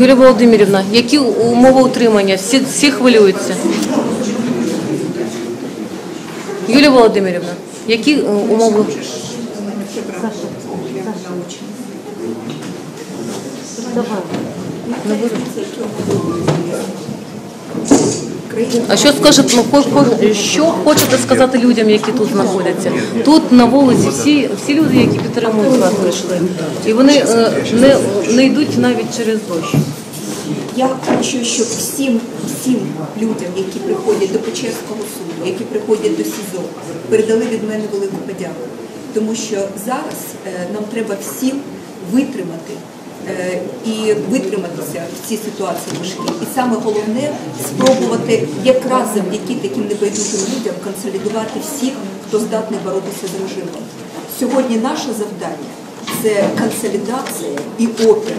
Юлія Володимирівна, які умови утримання? Всі, всі хвилюються. Юлія Володимирівна, які е, умови? Буду. А що скажете, ну, що хочете сказати людям, які тут знаходяться? Тут на вулиці всі, всі люди, які підтримують вас, вийшли. І вони е, не, не йдуть навіть через дощ. Я хочу, щоб всім всім людям, які приходять до Печерського суду, які приходять до СІЗО, передали від мене велику подяку. Тому що зараз е, нам треба всім витримати і витриматися в цій ситуації важкій. І саме головне спробувати якраз завдяки таким небайдужим людям консолідувати всіх, хто здатний боротися з режимом. Сьогодні наше завдання це консолідація і опір.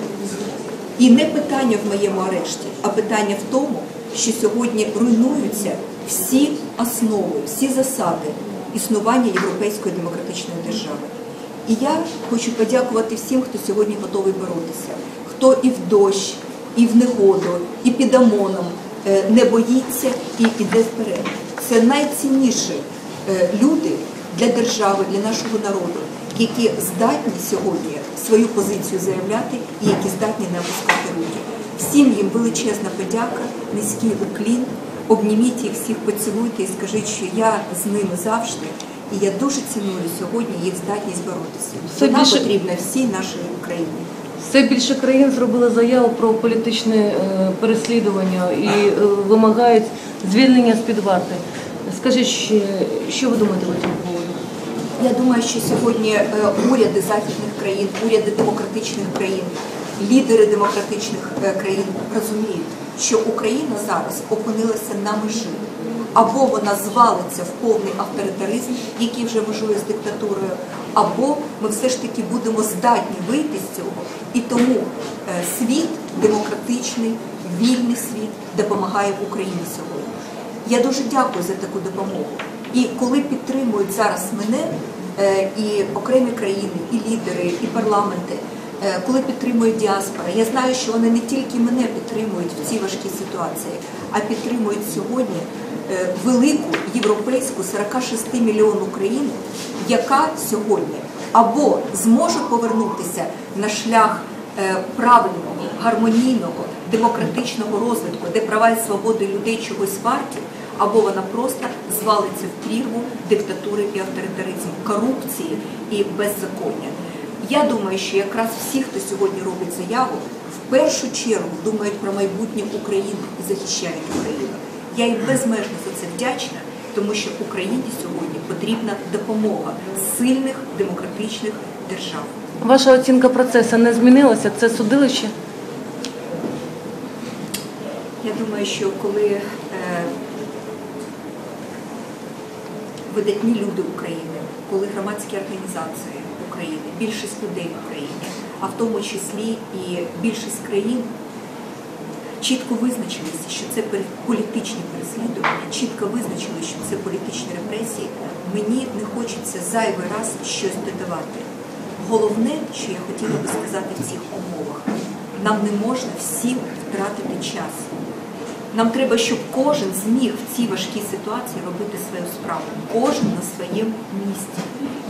І не питання в моєму арешті, а питання в тому, що сьогодні руйнуються всі основи, всі засади існування європейської демократичної держави. І я хочу подякувати всім, хто сьогодні готовий боротися, хто і в дощ, і в негоду, і під ОМОНом е, не боїться і йде вперед. Це найцінніші е, люди для держави, для нашого народу, які здатні сьогодні свою позицію заявляти і які здатні не опускати руки. Всім їм величезна подяка, низький уклін. Обніміть їх всіх, поцілуйте і скажіть, що я з ними завжди. І я дуже ціную сьогодні їх здатність боротися. Це Вона більше- потрібна всій нашій Україні. Все більше країн зробили заяву про політичне е, переслідування і е, вимагають звільнення з-під варти. Скажіть, що, що ви думаєте по цьому поводу? Я думаю, що сьогодні е, уряди західних країн, уряди демократичних країн, лідери демократичних е, країн розуміють, що Україна зараз опинилася на межі. Або вона звалиться в повний авторитаризм, який вже межує з диктатурою, або ми все ж таки будемо здатні вийти з цього. І тому е, світ демократичний, вільний світ допомагає Україні сьогодні. Я дуже дякую за таку допомогу. І коли підтримують зараз мене е, і окремі країни, і лідери, і парламенти, коли підтримує діаспора, я знаю, що вони не тільки мене підтримують в цій важкій ситуації, а підтримують сьогодні е, велику європейську 46 мільйонну країну, яка сьогодні або зможе повернутися на шлях е, правильного, гармонійного, демократичного розвитку, де права і свободи людей чогось варті, або вона просто звалиться в прірву диктатури і авторитаризму, корупції і беззаконня. Я думаю, що якраз всі, хто сьогодні робить заяву, в першу чергу думають про майбутнє України і захищають Україну. Я їм безмежно за це вдячна, тому що Україні сьогодні потрібна допомога сильних демократичних держав. Ваша оцінка процесу не змінилася? Це судилище? Я думаю, що коли е, видатні люди України, коли громадські організації більшість людей в Україні, а в тому числі і більшість країн чітко визначилися, що це політичні переслідування, чітко визначили, що це політичні репресії, мені не хочеться зайвий раз щось додавати. Головне, що я хотіла би сказати в цих умовах, нам не можна всім втратити час. Нам треба, щоб кожен зміг в цій важкій ситуації робити свою справу, кожен на своєму місці.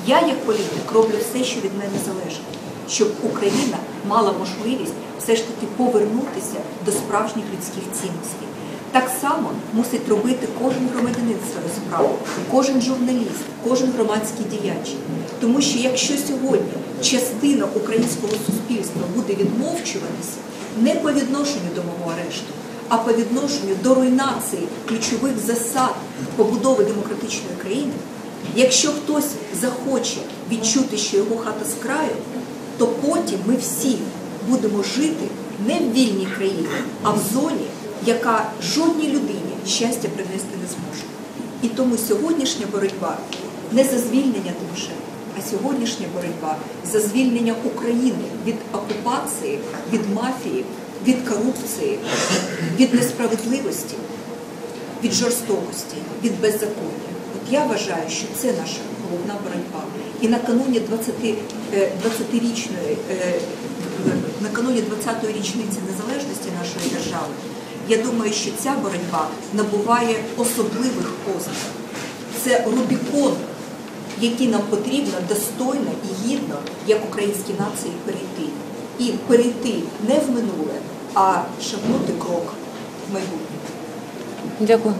Я, як політик, роблю все, що від мене залежить, щоб Україна мала можливість все ж таки повернутися до справжніх людських цінностей. Так само мусить робити кожен громадянин свою справу, кожен журналіст, кожен громадський діяч. Тому що якщо сьогодні частина українського суспільства буде відмовчуватися не по відношенню до мого арешту, а по відношенню до руйнації ключових засад побудови демократичної країни, якщо хтось захоче відчути, що його хата з краю, то потім ми всі будемо жити не в вільній країні, а в зоні, яка жодній людині щастя принести не зможе. І тому сьогоднішня боротьба не за звільнення Тимошенка, а сьогоднішня боротьба за звільнення України від окупації, від мафії від корупції, від несправедливості, від жорстокості, від беззаконня. От я вважаю, що це наша головна боротьба. І накануні 20, е, 20-річної, е, накануні 20-ї річниці незалежності нашої держави, я думаю, що ця боротьба набуває особливих ознак. Це Рубікон, який нам потрібно достойно і гідно, як українській нації, перейти. І перейти не в минуле, а шагнути крок в майбутнє. Дякую.